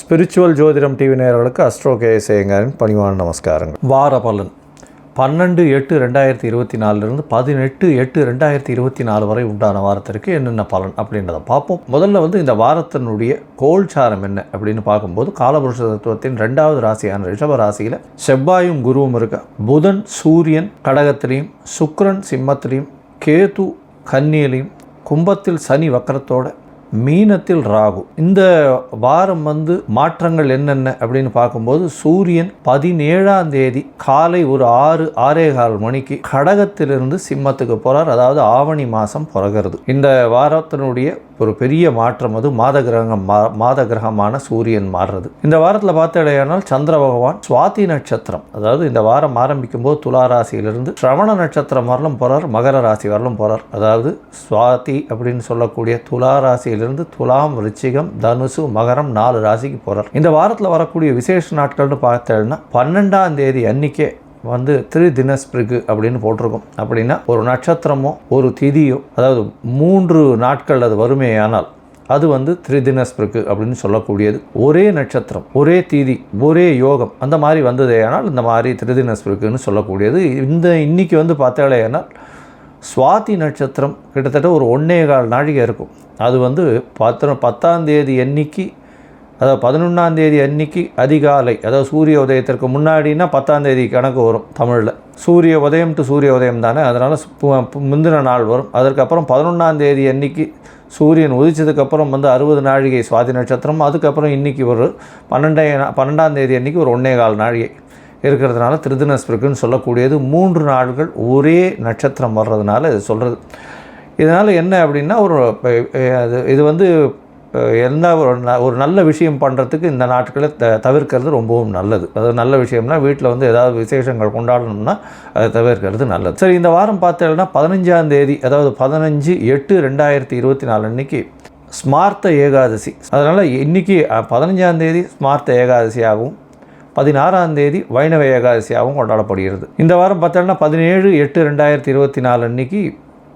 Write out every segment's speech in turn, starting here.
Spiritual ஜோதிடம் TV நேயர்களுக்கு astro கேஎஸ்ஏங்கரின் பணிவான நமஸ்காரங்கள். வார பலன். பன்னெண்டு எட்டு ரெண்டாயிரத்தி இருபத்தி நாலுலேருந்து பதினெட்டு எட்டு ரெண்டாயிரத்தி இருபத்தி நாலு வரை உண்டான வாரத்திற்கு என்னென்ன பலன் அப்படின்றத பார்ப்போம். முதல்ல வந்து இந்த வாரத்தினுடைய கோல்சாரம் என்ன அப்படின்னு பார்க்கும்போது காலபுருஷ தத்துவத்தின் ரெண்டாவது ராசியான ரிஷப ராசியில் செவ்வாயும் குருவும் இருக்க. புதன் சூரியன் கடகத்திலையும் சுக்ரன் சிம்மத்திலையும் கேது கன்னியிலையும் கும்பத்தில் சனி வக்கரத்தோட மீனத்தில் ராகு. இந்த வாரம் வந்து மாற்றங்கள் என்னென்ன அப்படின்னு பார்க்கும்போது சூரியன் பதினேழாம் தேதி காலை ஒரு ஆறு ஆறே கால் மணிக்கு கடகத்திலிருந்து சிம்மத்துக்கு போகிறார் அதாவது ஆவணி மாதம் பிறகுறது. இந்த வாரத்தினுடைய ஒரு பெரிய மாற்றம் அது மாத கிரகம் மா மாத கிரகமான சூரியன் மாறுறது. இந்த வாரத்தில் பார்த்தடையானால் சந்திர பகவான் சுவாதி நட்சத்திரம். அதாவது இந்த வாரம் ஆரம்பிக்கும் போது துலா ராசியிலிருந்து சிரவண நட்சத்திரம் வரலும் போகிறார் மகர ராசி வரலும் போகிறார் அதாவது சுவாதி அப்படின்னு சொல்லக்கூடிய துலா ராசியிலிருந்து துலாம் ரிச்சிகம் தனுசு மகரம் நாலு ராசிக்கு போகிறார் இந்த வாரத்தில் வரக்கூடிய விசேஷ நாட்கள்னு பார்த்தேன்னா பன்னெண்டாம் தேதி அன்னைக்கே வந்து திரு தினஸ்பிரிக்கு அப்படின்னு போட்டிருக்கோம். அப்படின்னா ஒரு நட்சத்திரமோ ஒரு திதியோ அதாவது மூன்று நாட்கள் அது வறுமையானால் அது வந்து திரிதினஸ்பிருக்கு அப்படின்னு சொல்லக்கூடியது. ஒரே நட்சத்திரம் ஒரே தீதி ஒரே யோகம் அந்த மாதிரி வந்ததேயானால் இந்த மாதிரி திரிதினஸ்பிருக்குன்னு சொல்லக்கூடியது. இந்த இன்றைக்கி வந்து பார்த்தாலேயானால் சுவாதி நட்சத்திரம் கிட்டத்தட்ட ஒரு ஒன்னே கால் நாழிகை இருக்கும். அது வந்து பத்து பத்தாம் தேதி எண்ணிக்கை அதாவது பதினொன்றாம் தேதி அன்னைக்கு அதிகாலை அதாவது சூரிய உதயத்திற்கு முன்னாடினா பத்தாம் தேதி கணக்கு வரும் தமிழில். சூரிய உதயம் டு சூரிய உதயம் தானே? அதனால் முந்தின நாள் வரும். அதற்கப்புறம் பதினொன்றாம் தேதி அன்னைக்கு சூரியன் உதிச்சதுக்கப்புறம் வந்து அறுபது நாழிகை சுவாதி நட்சத்திரம் அதுக்கப்புறம் இன்றைக்கி ஒரு பன்னெண்டே பன்னெண்டாம் தேதி அன்றைக்கி ஒரு ஒன்றே கால் நாழிகை இருக்கிறதுனால திருதினஸ்பிருக்குன்னு சொல்லக்கூடியது. மூன்று நாள்கள் ஒரே நட்சத்திரம் வர்றதுனால இது சொல்கிறது இதனால் என்ன அப்படின்னா ஒரு அது இது வந்து எந்த ஒரு ந ஒரு நல்ல விஷயம் பண்ணுறதுக்கு இந்த நாட்களை த தவிர்க்கிறது ரொம்பவும் நல்லது. அது நல்ல விஷயம்னா வீட்டில் வந்து ஏதாவது விசேஷங்கள் கொண்டாடணும்னா அதை தவிர்க்கிறது நல்லது. சரி இந்த வாரம் பார்த்தீங்கன்னா பதினஞ்சாம் தேதி அதாவது பதினஞ்சு எட்டு ரெண்டாயிரத்தி இருபத்தி நாலு அன்னைக்கு ஸ்மார்த்த ஏகாதசி. அதனால் இன்றைக்கி பதினஞ்சாம் தேதி ஸ்மார்த்த ஏகாதசியாகவும் பதினாறாம் தேதி வைணவ ஏகாதசியாகவும் கொண்டாடப்படுகிறது. இந்த வாரம் பார்த்தோன்னா பதினேழு எட்டு ரெண்டாயிரத்தி இருபத்தி நாலு அன்னைக்கு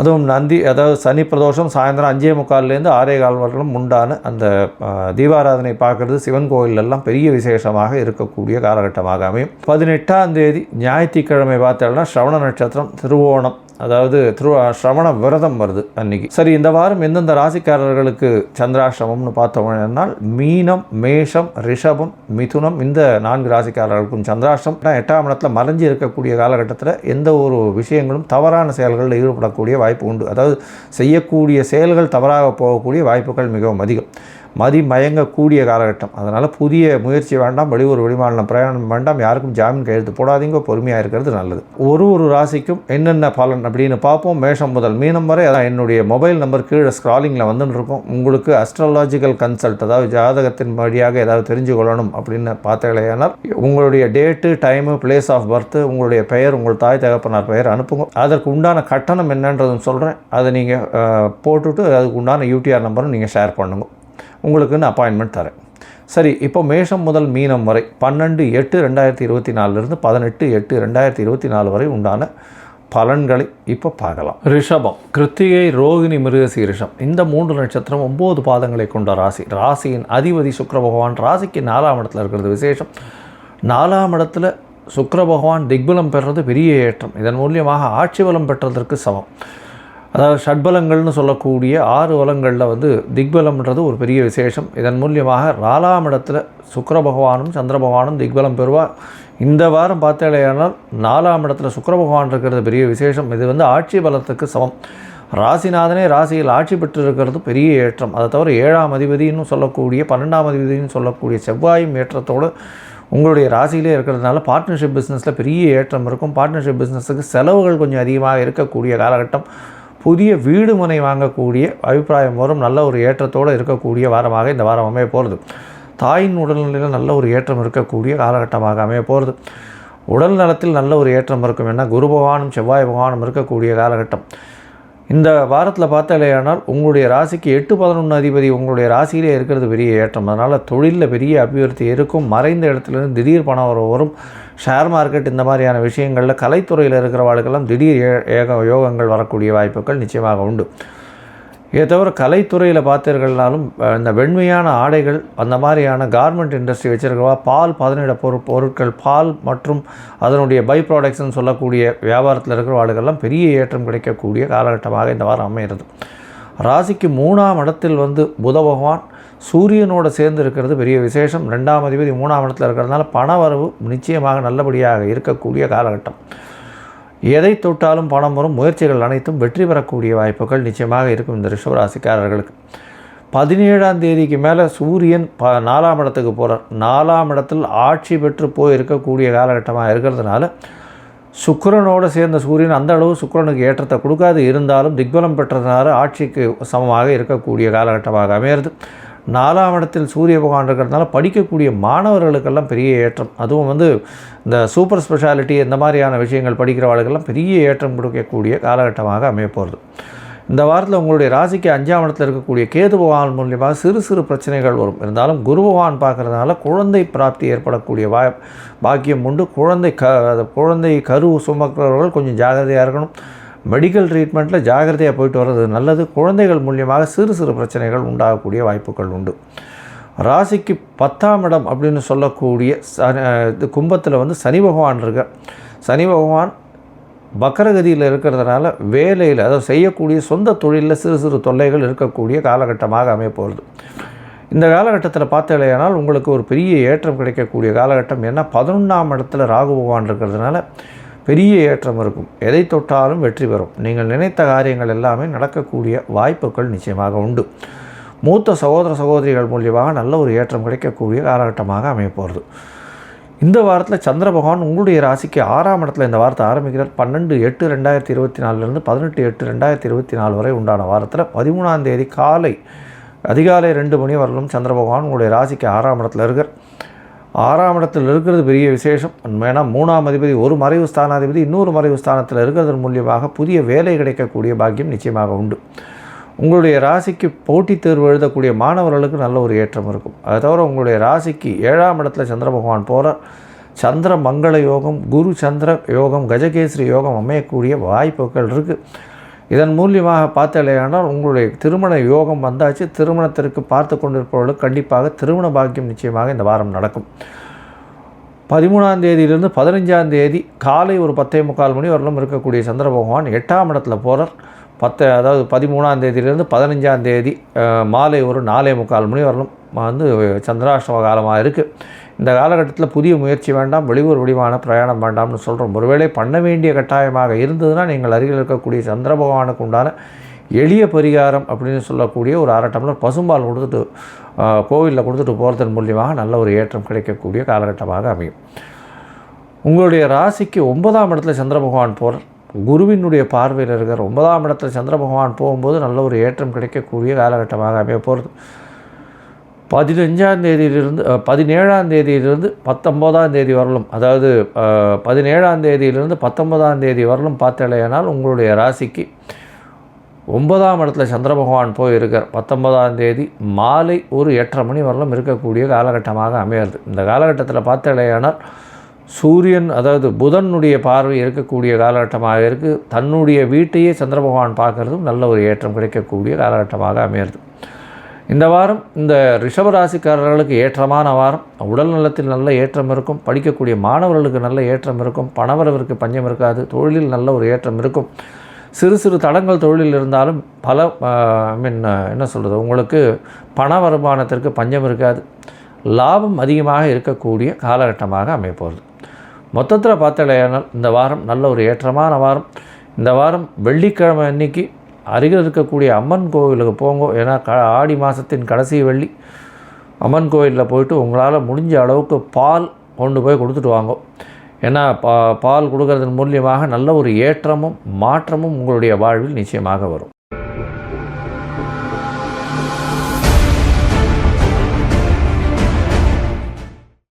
அதுவும் நந்தி அதாவது சனி பிரதோஷம் சாயந்தரம் அஞ்சே முக்கால்லேருந்து ஆறே கால் வரலும் உண்டான அந்த தீபாராதனை பார்க்குறது சிவன் கோயிலெல்லாம் பெரிய விசேஷமாக இருக்கக்கூடிய காலகட்டமாக அமையும். பதினெட்டாம் தேதி ஞாயிற்றுக்கிழமை பார்த்தோம்னா ஸ்ரவண நட்சத்திரம் திருவோணம். அதாவது திரு ஸ்ரவண விரதம் வருது அன்னைக்கு. சரி இந்த வாரம் எந்தெந்த ராசிக்காரர்களுக்கு சந்திராசிரமம்னு பார்த்தோம்னால் மீனம் மேஷம் ரிஷபம் மிதுனம் இந்த நான்கு ராசிக்காரர்களுக்கும் சந்திராஷ்டம். எட்டாம் இடத்துல மறைஞ்சி இருக்கக்கூடிய காலகட்டத்தில் எந்த ஒரு விஷயங்களும் தவறான செயல்களில் ஈடுபடக்கூடிய வாய்ப்பு உண்டு. அதாவது செய்யக்கூடிய செயல்கள் தவறாக போகக்கூடிய வாய்ப்புகள் மிகவும் அதிகம். மதி மயங்கக்கூடிய காலகட்டம். அதனால் புதிய முயற்சி வேண்டாம் வெளியூர் வெளிமாநிலம் பிரயாணம் வேண்டாம் யாருக்கும் ஜாமீன் கையெழுத்து போடாதீங்க பொறுமையாக இருக்கிறது நல்லது. ஒரு ஒரு ராசிக்கும் என்னென்ன பலன் அப்படின்னு பார்ப்போம். மேஷம் முதல் மீனம் வரை அதான் என்னுடைய மொபைல் நம்பர் கீழே ஸ்க்ராலிங்கில் வந்துன்னு இருக்கும். உங்களுக்கு அஸ்ட்ராலாஜிக்கல் கன்சல்ட் அதாவது ஜாதகத்தின் வழியாக ஏதாவது தெரிஞ்சு கொள்ளணும் அப்படின்னு பார்த்தீங்களேனால் உங்களுடைய date time place of birth உங்களுடைய பெயர் உங்கள் தாய் தகப்பனார் பெயர் அனுப்புங்க. அதற்கு உண்டான கட்டணம் என்னன்றதும் சொல்கிறேன் அதை நீங்கள் போட்டுவிட்டு அதுக்கு உண்டான யூடிஆர் நம்பரும் நீங்கள் ஷேர் பண்ணுங்க. உங்களுக்குன்னு அப்பாயின்மெண்ட் தரேன். சரி இப்போ மேஷம் முதல் மீனம் வரை பன்னெண்டு எட்டு ரெண்டாயிரத்தி இருபத்தி நாலுலேருந்து பதினெட்டு எட்டு ரெண்டாயிரத்தி இருபத்தி நாலு வரை உண்டான பலன்களை இப்போ பார்க்கலாம். ரிஷபம் கிருத்திகை ரோகிணி மிருகசீரிஷம் இந்த மூன்று நட்சத்திரம் ஒம்பது பாதங்களை கொண்ட ராசி. ராசியின் அதிபதி சுக்கர பகவான் ராசிக்கு நாலாம் இடத்துல இருக்கிறது விசேஷம். நாலாம் இடத்துல சுக்கர பகவான் திக்பலம் பெறுறது பெரிய ஏற்றம். இதன் மூலியமாக ஆட்சி பலம் பெற்றதற்கு சமம். அதாவது ஷட்பலங்கள்னு சொல்லக்கூடிய ஆறு வளங்களில் வந்து திக்பலம்ன்றது ஒரு பெரிய விசேஷம். இதன் மூலியமாக நாலாம் இடத்துல சுக்கர பகவானும் சந்திர பகவானும் திக்பலம் பெறுவார். இந்த வாரம் பார்த்தாலேயானால் நாலாம் இடத்துல சுக்கர பகவான் இருக்கிறது பெரிய விசேஷம். இது வந்து ஆட்சி பலத்துக்கு சமம். ராசிநாதனே ராசியில் ஆட்சி பெற்றிருக்கிறது பெரிய ஏற்றம். அதை தவிர ஏழாம் அதிபதினு சொல்லக்கூடிய பன்னெண்டாம் அதிபதினு சொல்லக்கூடிய செவ்வாயும் ஏற்றத்தோடு உங்களுடைய ராசியிலே இருக்கிறதுனால பார்ட்னர்ஷிப் பிஸ்னஸில் பெரிய ஏற்றம் இருக்கும். பார்ட்னர்ஷிப் பிஸ்னஸுக்கு செலவுகள் கொஞ்சம் அதிகமாக இருக்கக்கூடிய காலகட்டம். புதிய வீடு மனை வாங்கக்கூடிய அபிப்பிராயம் வரும். நல்ல ஒரு ஏற்றத்தோடு இருக்கக்கூடிய வாரமாக இந்த வாரம் அமைய போகிறது. தாயின் உடல்நிலையில் நல்ல ஒரு ஏற்றம் இருக்கக்கூடிய காலகட்டமாக அமைய போகிறது. உடல் நலத்தில் நல்ல ஒரு ஏற்றம் இருக்கும் ஏன்னா குரு பகவானும் செவ்வாய் பகவானும் இருக்கக்கூடிய காலகட்டம். இந்த வாரத்தில் பார்த்தாலேயானால் உங்களுடைய ராசிக்கு எட்டு பதினொன்று அதிபதி உங்களுடைய ராசியிலே இருக்கிறது பெரிய ஏற்றம். அதனால் தொழிலில் பெரிய அபிவிருத்தி இருக்கும். மறைந்த இடத்துலேருந்து திடீர் பணம் வர வரும். ஷேர் மார்க்கெட் இந்த மாதிரியான விஷயங்களில் கலைத்துறையில் இருக்கிறவாளுக்கெல்லாம் திடீர் ஏக யோகங்கள் வரக்கூடிய வாய்ப்புகள் நிச்சயமாக உண்டு. இதை தவிர கலைத்துறையில் பார்த்தீர்கள்னாலும் இந்த வெண்மையான ஆடைகள் அந்த மாதிரியான கார்மெண்ட் இண்டஸ்ட்ரி வச்சுருக்கவா பால் பதனிட பொரு பொருட்கள் பால் மற்றும் அதனுடைய பை ப்ராடக்ட்ஸ்னு சொல்லக்கூடிய வியாபாரத்தில் இருக்கிற ஆளுகள்லாம் பெரிய ஏற்றம் கிடைக்கக்கூடிய காலகட்டமாக இந்த வாரம் அமைகிறது. ராசிக்கு மூணாம் இடத்தில் வந்து புத பகவான் சூரியனோடு சேர்ந்து இருக்கிறது பெரிய விசேஷம். ரெண்டாம் அதிபதி மூணாம் இடத்தில் இருக்கிறதுனால பண வரவு நிச்சயமாக நல்லபடியாக இருக்கக்கூடிய காலகட்டம். எதை தொட்டாலும் பணம் வரும் முயற்சிகள் அனைத்தும் வெற்றி பெறக்கூடிய வாய்ப்புகள் நிச்சயமாக இருக்கும் இந்த ரிஷபராசிக்காரர்களுக்கு. பதினேழாம் தேதிக்கு மேலே சூரியன் ப நாலாம் இடத்துக்கு போகிறார் நாலாம் இடத்தில் ஆட்சி பெற்று போய் இருக்கக்கூடிய காலகட்டமாக இருக்கிறதுனால சுக்கரனோடு சேர்ந்த சூரியன் அந்த அளவு சுக்கரனுக்கு ஏற்றத்தை கொடுக்காது. இருந்தாலும் திக்பலம் பெற்றதுனால ஆட்சிக்கு சமமாக இருக்கக்கூடிய காலகட்டமாக அமையிறது. நாலாம் இடத்தில் சூரிய பகவான் இருக்கிறதுனால படிக்கக்கூடிய மாணவர்களுக்கெல்லாம் பெரிய ஏற்றம். அதுவும் வந்து இந்த சூப்பர் ஸ்பெஷாலிட்டி இந்த மாதிரியான விஷயங்கள் படிக்கிறவர்களுக்கெல்லாம் பெரிய ஏற்றம் கொடுக்கக்கூடிய காலகட்டமாக அமையப்போகிறது இந்த வாரத்தில் உங்களுடைய ராசிக்கு அஞ்சாம் இடத்தில் இருக்கக்கூடிய கேது பகவான் மூலியமாக சிறு சிறு பிரச்சனைகள் வரும். இருந்தாலும் குரு பகவான் பார்க்குறதுனால குழந்தை பிராப்தி ஏற்படக்கூடிய வா பாக்கியம் உண்டு. குழந்தை க குழந்தை கரு சுமக்கிறவர்கள் கொஞ்சம் ஜாகிரதையாக இருக்கணும். மெடிக்கல் ட்ரீட்மெண்ட்டில் ஜாகிரதையாக போயிட்டு வர்றது நல்லது. குழந்தைகள் மூலியமாக சிறு சிறு பிரச்சனைகள் உண்டாகக்கூடிய வாய்ப்புகள் உண்டு. ராசிக்கு பத்தாம் இடம் அப்படின்னு சொல்லக்கூடிய இது கும்பத்தில் வந்து சனி பகவான் இருக்க. சனி பகவான் பக்கரகதியில் இருக்கிறதுனால வேலையில் அதாவது செய்யக்கூடிய சொந்த தொழிலில் சிறு சிறு தொல்லைகள் இருக்கக்கூடிய காலகட்டமாக அமையப்போகிறது இந்த காலகட்டத்தில் பார்த்தலையானால் உங்களுக்கு ஒரு பெரிய ஏற்றம் கிடைக்கக்கூடிய காலகட்டம். ஏன்னா பதினொன்றாம் இடத்துல ராகு பகவான் இருக்கிறதுனால பெரிய ஏற்றம் இருக்கும். எதை தொட்டாலும் வெற்றி பெறும். நீங்கள் நினைத்த காரியங்கள் எல்லாமே நடக்கக்கூடிய வாய்ப்புகள் நிச்சயமாக உண்டு. மூத்த சகோதர சகோதரிகள் மூலியமாக நல்ல ஒரு ஏற்றம் கிடைக்கக்கூடிய காலகட்டமாக அமையப்போகிறது. இந்த வாரத்தில் சந்திர பகவான் உங்களுடைய ராசிக்கு ஆறாம் இடத்துல இந்த வாரத்தை ஆரம்பிக்கிறார். பன்னெண்டு எட்டு ரெண்டாயிரத்தி இருபத்தி நாலுலேருந்து பதினெட்டு எட்டு ரெண்டாயிரத்தி இருபத்தி நாலு வரை உண்டான வாரத்தில் பதிமூணாம் தேதி காலை அதிகாலை ரெண்டு மணி வரலும் சந்திர பகவான் உங்களுடைய ராசிக்கு ஆறாம் இடத்துல இருக்கார். ஆறாம் இடத்தில் இருக்கிறது பெரிய விசேஷம். ஏன்னா மூணாம் அதிபதி ஒரு மறைவு ஸ்தானாதிபதி இன்னொரு மறைவு ஸ்தானத்தில் இருக்கிறதன் மூலியமாக புதிய வேலை கிடைக்கக்கூடிய பாக்கியம் நிச்சயமாக உண்டு. உங்களுடைய ராசிக்கு போட்டித் தேர்வு எழுதக்கூடிய மாணவர்களுக்கு நல்ல ஒரு ஏற்றம் இருக்கும். அதை தவிர உங்களுடைய ராசிக்கு ஏழாம் இடத்துல சந்திர பகவான் போகிறார் சந்திர மங்கள யோகம் குரு சந்திர யோகம் கஜகேசரி யோகம் அமையக்கூடிய வாய்ப்புகள் இருக்குது இதன் மூலியமாக பார்த்தாலேயானால் உங்களுடைய திருமண யோகம் வந்தாச்சு. திருமணத்திற்கு பார்த்து கொண்டிருப்பவர்களுக்கு கண்டிப்பாக திருமண பாக்கியம் நிச்சயமாக இந்த வாரம் நடக்கும். பதிமூணாம் தேதியிலிருந்து பதினஞ்சாம் தேதி காலை ஒரு பத்தே முக்கால் மணி வரலும் இருக்கக்கூடிய சந்திர பகவான் எட்டாம் இடத்துல போகிறார் பத்து அதாவது பதிமூணாம் தேதியிலிருந்து பதினஞ்சாம் தேதி மாலை ஒரு நாலே முக்கால் மணி வரலும் வந்து சந்திராஷ்டம காலமாக இருக்குது இந்த காலகட்டத்தில் புதிய முயற்சி வேண்டாம் வெளியூர் வடிவான பிரயாணம் வேண்டாம்னு சொல்கிறோம் ஒருவேளை பண்ண வேண்டிய கட்டாயமாக இருந்ததுன்னா நீங்கள் அருகில் இருக்கக்கூடிய சந்திர பகவானுக்கு உண்டான எளிய பரிகாரம் அப்படின்னு சொல்லக்கூடிய ஒரு அரை டம்ளர் பசும்பால் கொடுத்துட்டு கோவிலில் கொடுத்துட்டு போகிறதன் மூலியமாக நல்ல ஒரு ஏற்றம் கிடைக்கக்கூடிய காலகட்டமாக அமையும். உங்களுடைய ராசிக்கு ஒன்பதாம் இடத்துல சந்திர பகவான் போகிறார் குருவினுடைய பார்வையில் இருக்கிற ஒன்பதாம் இடத்துல சந்திர பகவான் போகும்போது நல்ல ஒரு ஏற்றம் கிடைக்கக்கூடிய காலகட்டமாக அமைய போகிறது பதினஞ்சாம் தேதியிலிருந்து பதினேழாம் தேதியிலிருந்து பத்தொம்போதாம் தேதி வரலும் அதாவது பதினேழாம் தேதியிலிருந்து பத்தொன்பதாம் தேதி வரலும் பார்த்தலையானால் உங்களுடைய ராசிக்கு ஒன்பதாம் இடத்துல சந்திர பகவான் போயிருக்கார். பத்தொன்பதாம் தேதி மாலை ஒரு எட்டரை மணி வரலும் இருக்கக்கூடிய காலகட்டமாக அமையிறது. இந்த காலகட்டத்தில் பார்த்தலையானால் சூரியன் அதாவது புதனுடைய பார்வை இருக்கக்கூடிய காலகட்டமாக இருக்குது தன்னுடைய வீட்டையே சந்திர பகவான் பார்க்குறதும் நல்ல ஒரு ஏற்றம் கிடைக்கக்கூடிய காலகட்டமாக அமையிறது. இந்த வாரம் இந்த ரிஷபராசிக்காரர்களுக்கு ஏற்றமான வாரம். உடல் நலத்தில் நல்ல ஏற்றம் இருக்கும். படிக்கக்கூடிய மாணவர்களுக்கு நல்ல ஏற்றம் இருக்கும். பணவரவிற்கு பஞ்சம் இருக்காது. தொழிலில் நல்ல ஒரு ஏற்றம் இருக்கும். சிறு சிறு தடங்கள் தொழிலில் இருந்தாலும் பல ஐ மீன் என்ன சொல்கிறது உங்களுக்கு பண வருமானத்திற்கு பஞ்சம் இருக்காது. லாபம் அதிகமாக இருக்கக்கூடிய காலகட்டமாக அமைப்போகிறது மொத்தத்தில் பார்த்தாலேயானால் இந்த வாரம் நல்ல ஒரு ஏற்றமான வாரம். இந்த வாரம் வெள்ளிக்கிழமை அன்னைக்கு அருகில் இருக்கக்கூடிய அம்மன் கோவிலுக்கு போங்க. ஏன்னா க ஆடி மாதத்தின் கடைசி வெள்ளி. அம்மன் கோவிலில் போயிட்டு உங்களால் முடிஞ்ச அளவுக்கு பால் கொண்டு போய் கொடுத்துட்டு வாங்க. ஏன்னா பா பால் கொடுக்கறதன் மூலியமாக நல்ல ஒரு ஏற்றமும் மாற்றமும் உங்களுடைய வாழ்வில் நிச்சயமாக வரும்.